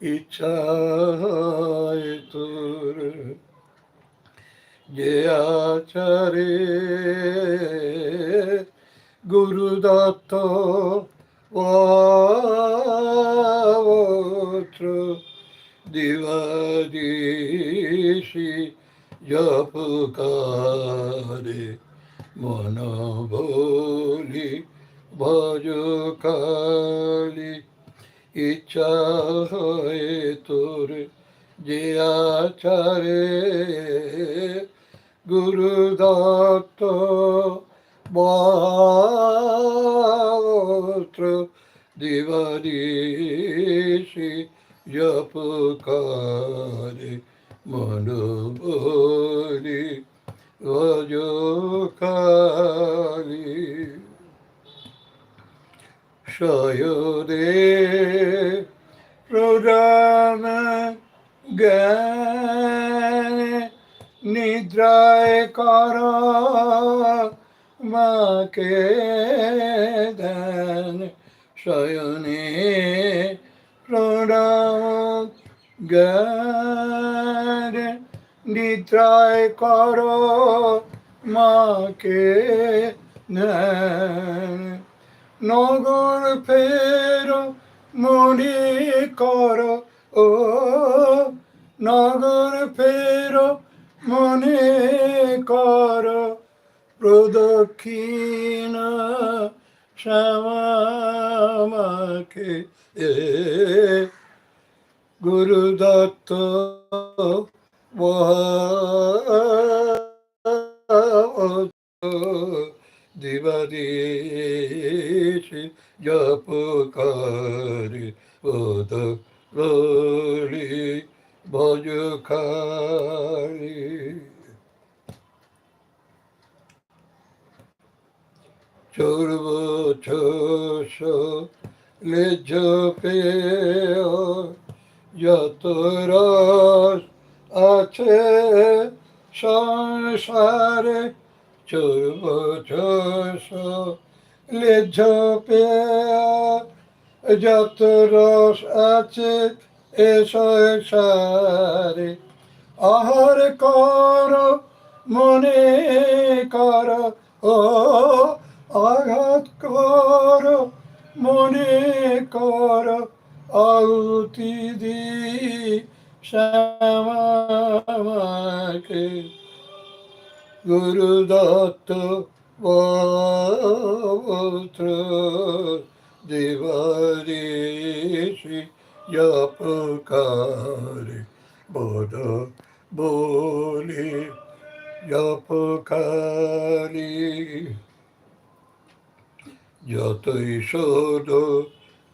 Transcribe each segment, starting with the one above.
ইচ্ছায় তোর যে আচারে গুরুদত্ত পত্র দিবাদিশি জপকারে মন ভোলি ভজ কালী ইচ্ছা হয় তোর যে আচারে গুরুদত্ত বত্র দিবাদিশি জপকারে মন বলি ভজ কালী। সয়দে প্রদান জ্ঞান নিদ্রায় কর মাকে দেন শয়নে প্রণাম জ্ঞান নিদ্রায় কর মাকে দেন নগর ফের মনে কর ও নগর ফের মনে কর প্রদক্ষিণ শ্যামাকে গুরুদত্ত দিবাদিশি জপকারি পদ রলি ভজ খালি চর্ব ছস লেজ পেয় যত রস আছে সংসারে যত রস আছে এ সংসারে আহার কর, মনে কর, ও আঘাত কর, মনে কর আহুতি দি শ্যামাকে। গুরুদত্ত পত্র দেবাদেশি জপকারে বোধ বলি জপকারী যতই শোধ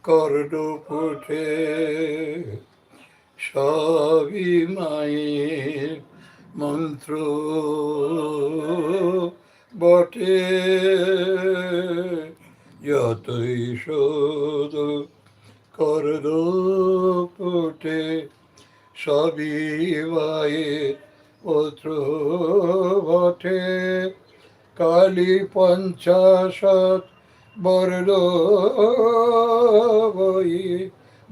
কর্ণ ফুটে সবই মায়ের মন্ত্র বটে। যতই শোধ কর্ণ ফুটে সবই মায়ের পত্র বটে। কালী পঞ্চাশত বরদ বই,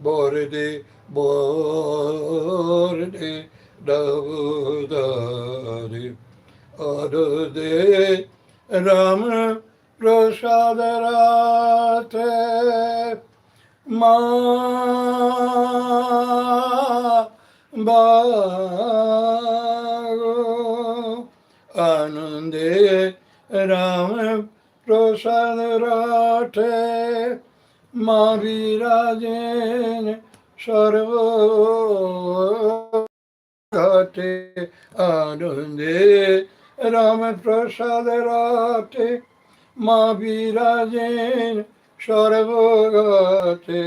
বরদে বরদে দাবদারে অরদে রাম প্রসাদ রাতে মা আনন্দে রাম প্রসাদ রাঠে মা বিরাজেন সর্ব ঘটে আনন্দে, রাম প্রসাদ রাঠে মা বিরাজেন সর্বঘটে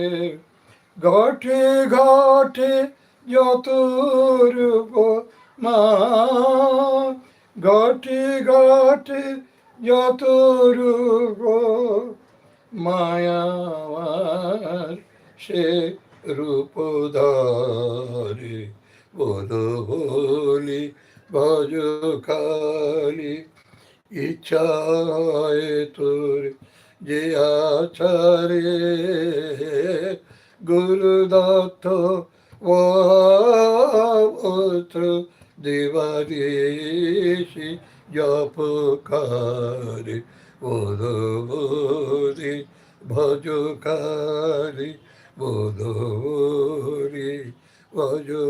ঘটে ঘটে যত রূপ মা, ঘটে ঘটে যত রূপ মায়ার সে রূপ ধরে। বল বলি ভজ কালী। ইচ্ছা তোর যে আচারে গুরুদত্ত পত্র দেবাদেশি জপকারে বোধবরে ভজকারে বোধবরে ভজ Vajo